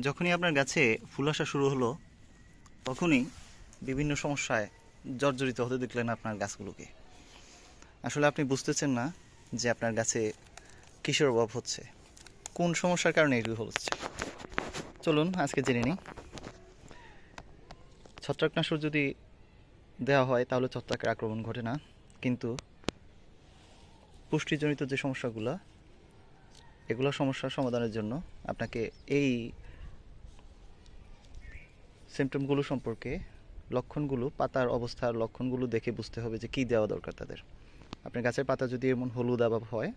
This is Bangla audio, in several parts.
যখনই আপনার গাছে ফুল আসা শুরু হলো, তখনই বিভিন্ন সমস্যায় জর্জরিত হতে দেখলেন আপনার গাছগুলোকে। আসলে আপনি বুঝতেছেন না যে আপনার গাছে কিসের অভাব হচ্ছে, কোন সমস্যার কারণে এগুলো হচ্ছে। চলুন, আজকে জেনে নিই। ছত্রাকনাশক যদি দেওয়া হয়, তাহলে ছত্রাকের আক্রমণ ঘটে না, কিন্তু পুষ্টিজনিত যে সমস্যাগুলো, এগুলো সমস্যার সমাধানের জন্য আপনাকে এই সিমটমগুলো সম্পর্কে, লক্ষণগুলো, পাতার অবস্থার লক্ষণগুলো দেখে বুঝতে হবে যে কী দেওয়া দরকার তাদের। আপনার গাছের পাতা যদি এমন হলুদ অভাব হয়,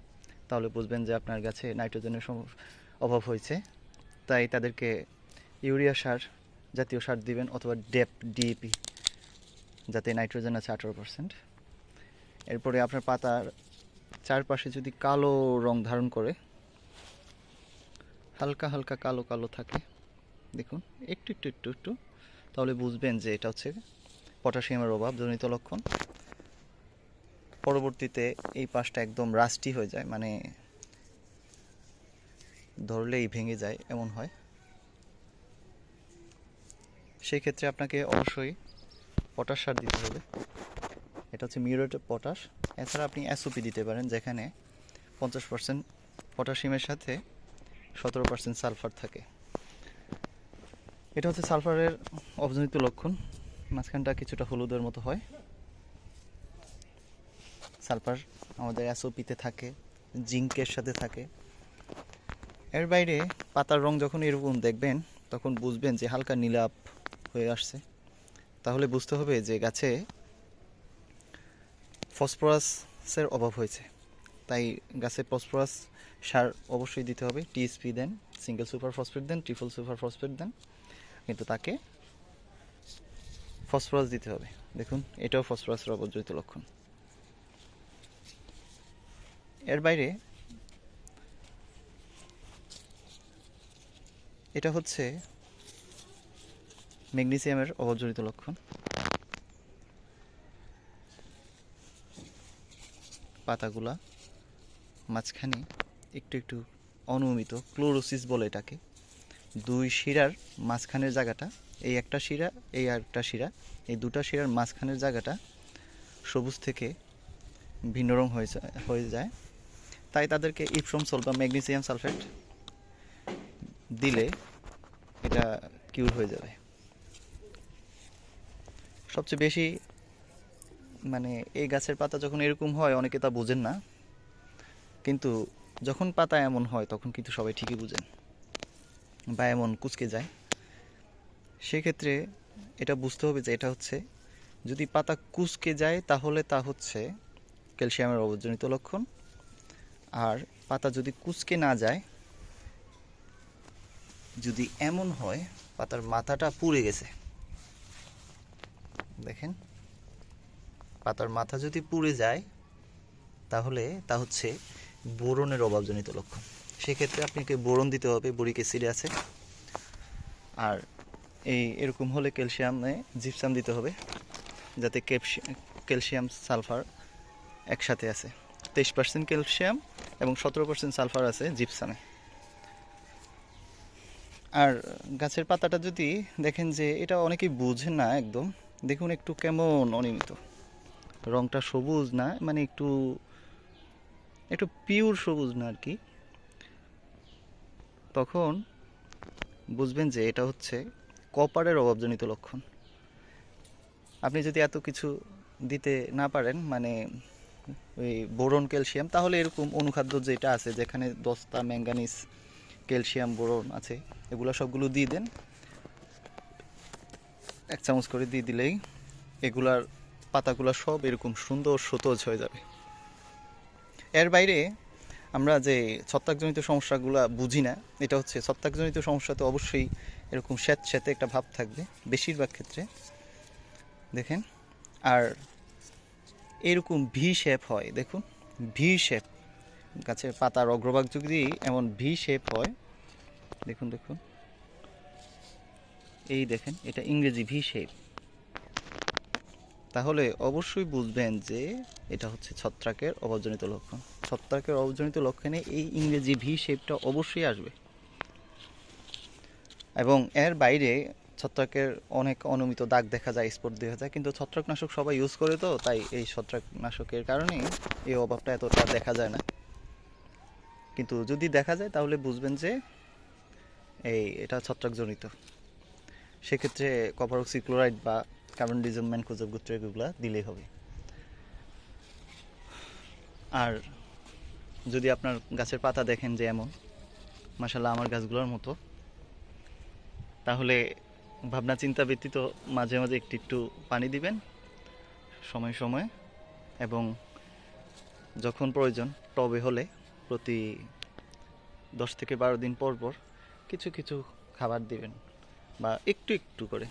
তাহলে বুঝবেন যে আপনার গাছে নাইট্রোজেনের অভাব হয়েছে। তাই তাদেরকে ইউরিয়া সার জাতীয় সার দিবেন অথবা ডেপ ডিএপি যাতে নাইট্রোজেন আছে আঠারো পার্সেন্ট। এরপরে আপনার পাতার চারপাশে যদি কালো রং ধারণ করে, হালকা হালকা কালো কালো থাকে দেখুন, একটু একটু একটু একটু। তাহলে বুঝবেন যে এটা হচ্ছে পটাশিয়ামের অভাব, জনিত লক্ষণ। পরবর্তীতে এই পাশটা একদম রাস্টি হয়ে যায় মানে ধরলেই ভেঙে যায়, এমন হয়। সেই ক্ষেত্রে আপনাকে অবশ্যই পটাশ সার দিতে হবে। এটা হচ্ছে মিউরেট পটাশ। এছাড়া আপনি এসওপি দিতে পারেন, যেখানে পঞ্চাশ পার্সেন্ট পটাশিয়ামের সাথে সতেরো পার্সেন্ট সালফার থাকে। এটা হচ্ছে সালফারের অবজনিত লক্ষণ। মাঝখানটা কিছুটা হলুদের মতো হয়। সালফার আমাদের এসওপিতে থাকে জিঙ্কের সাথে থাকে। এর বাইরে পাতার রং যখন এরকম দেখবেন, তখন বুঝবেন যে হালকা নীলাপ হয়ে আসছে। তাহলে বুঝতে হবে যে গাছে ফসফরাসের অভাব হয়েছে। তাই গাছে ফসফরাস সার অবশ্যই দিতে হবে। টিএসপি দেন সিঙ্গেল সুপার ফসফেট দেন ট্রিপল সুপার ফসফেট দেন। কিন্তু তাকে ফসফরাস দিতে হবে। দেখুন, এটাও ফসফরাসের অবজড়িত লক্ষণ। এর বাইরে এটা হচ্ছে ম্যাগনেসিয়ামের অবজড়িত লক্ষণ। পাতাগুলা মাঝখানে একটু একটু অনিয়মিত ক্লোরোসিস বলে এটাকে। দুই শিরার মাঝখানের জায়গাটা, এই একটা শিরা, এই একটা শিরা, এই দুটা শিরার মাঝখানের জায়গাটা সবুজ থেকে ভিন্ন রং হয়ে যায়। তাই তাদেরকে ইপসম সল বা ম্যাগনেসিয়াম সালফেট দিলে এটা কিউর হয়ে যাবে। সবচেয়ে বেশি মানে এই গাছের পাতা যখন এরকম হয়, অনেকে তা বোঝেন না। কিন্তু যখন পাতা এমন হয়, তখন কিন্তু সবাই ঠিকই বুঝেন। বা এমন কুচকে যায়, সেক্ষেত্রে এটা বুঝতে হবে যে এটা হচ্ছে, যদি পাতা কুচকে যায় তাহলে তা হচ্ছে ক্যালসিয়ামের অবজনিত লক্ষণ। আর পাতা যদি কুচকে না যায়, যদি এমন হয়, পাতার মাথাটা পুড়ে গেছে। দেখেন, পাতার মাথা যদি পুড়ে যায়, তাহলে তা হচ্ছে বোরনের অভাবজনিত লক্ষণ। সেক্ষেত্রে আপনাকে বোরন দিতে হবে, বরিক অ্যাসিডে আছে। আর এই এরকম হলে ক্যালসিয়ামে জিপসাম দিতে হবে, যাতে ক্যালসিয়াম সালফার একসাথে আছে। তেইশ পার্সেন্ট ক্যালসিয়াম এবং সতেরো পার্সেন্ট সালফার আছে জিপসামে। আর গাছের পাতাটা যদি দেখেন যে এটা অনেকেই বুঝেন না একদম, দেখুন একটু কেমন অনিয়মিত। রংটা সবুজ না মানে একটু একটু পিওর সবুজ না আর কি। তখন বুঝবেন যে এটা হচ্ছে কপারের অভাবজনিত লক্ষণ। আপনি যদি এত কিছু দিতে না পারেন মানে ওই বোরন, ক্যালসিয়াম, তাহলে এরকম অনুখাদ্য যেটা আছে, যেখানে দস্তা, ম্যাঙ্গানিজ, ক্যালসিয়াম, বোরন আছে, এগুলো সবগুলো দিয়ে দেন। এক চামচ করে দিয়ে দিলেই এগুলার পাতাগুলো সব এরকম সুন্দর সতেজ হয়ে যাবে। এর বাইরে আমরা যে ছত্রাকজনিত সমস্যাগুলো বুঝি না, এটা হচ্ছে ছত্রাকজনিত সমস্যা তো অবশ্যই এরকম স্যাঁত একটা ভাব থাকবে বেশিরভাগ ক্ষেত্রে। দেখেন, আর এরকম ভি শেপ হয়, দেখুন, ভি শেপ, গাছের পাতার অগ্রভাগ যদি এমন ভি শেপ হয়, দেখুন দেখুন, এই দেখেন, এটা ইংরেজি ভি শেপ। তাহলে অবশ্যই বুঝবেন যে এটা হচ্ছে ছত্রাকের অবজনিত লক্ষণ। ছত্রাকের অবজনিত লক্ষণে এই ইংরেজি ভি শেপটা অবশ্যই আসবে। এবং এর বাইরে ছত্রাকের অনেক অনিয়মিত দাগ দেখা যায়, স্পট দেখা যায়, কিন্তু ছত্রাকনাশক সবাই ইউজ করে তো, তাই এই ছত্রাকনাশকের কারণে এই অভাবটা এতটা দেখা যায় না। কিন্তু যদি দেখা যায়, তাহলে বুঝবেন যে এই এটা ছত্রাকজনিত। সেক্ষেত্রে কপার অক্সিক্লোরাইড বা কার্বন ডিজম ম্যানকোজব গোত্র এগুলো দিলেই হবে। আর যদি আপনার গাছের পাতা দেখেন যে এমন মাসাল্লাহ আমার গাছগুলোর মতো, তাহলে ভাবনা চিন্তা ব্যতীত মাঝে মাঝে একটু একটু পানি দিবেন, সময় সময়ে, এবং যখন প্রয়োজন টবে হলে প্রতি দশ থেকে বারো দিন পর পর কিছু কিছু খাবার দিবেন, বা একটু একটু করে।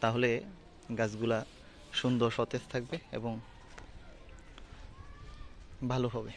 তাহলে গাছগুলা সুন্দর সতেজ থাকবে এবং ভালো হবে।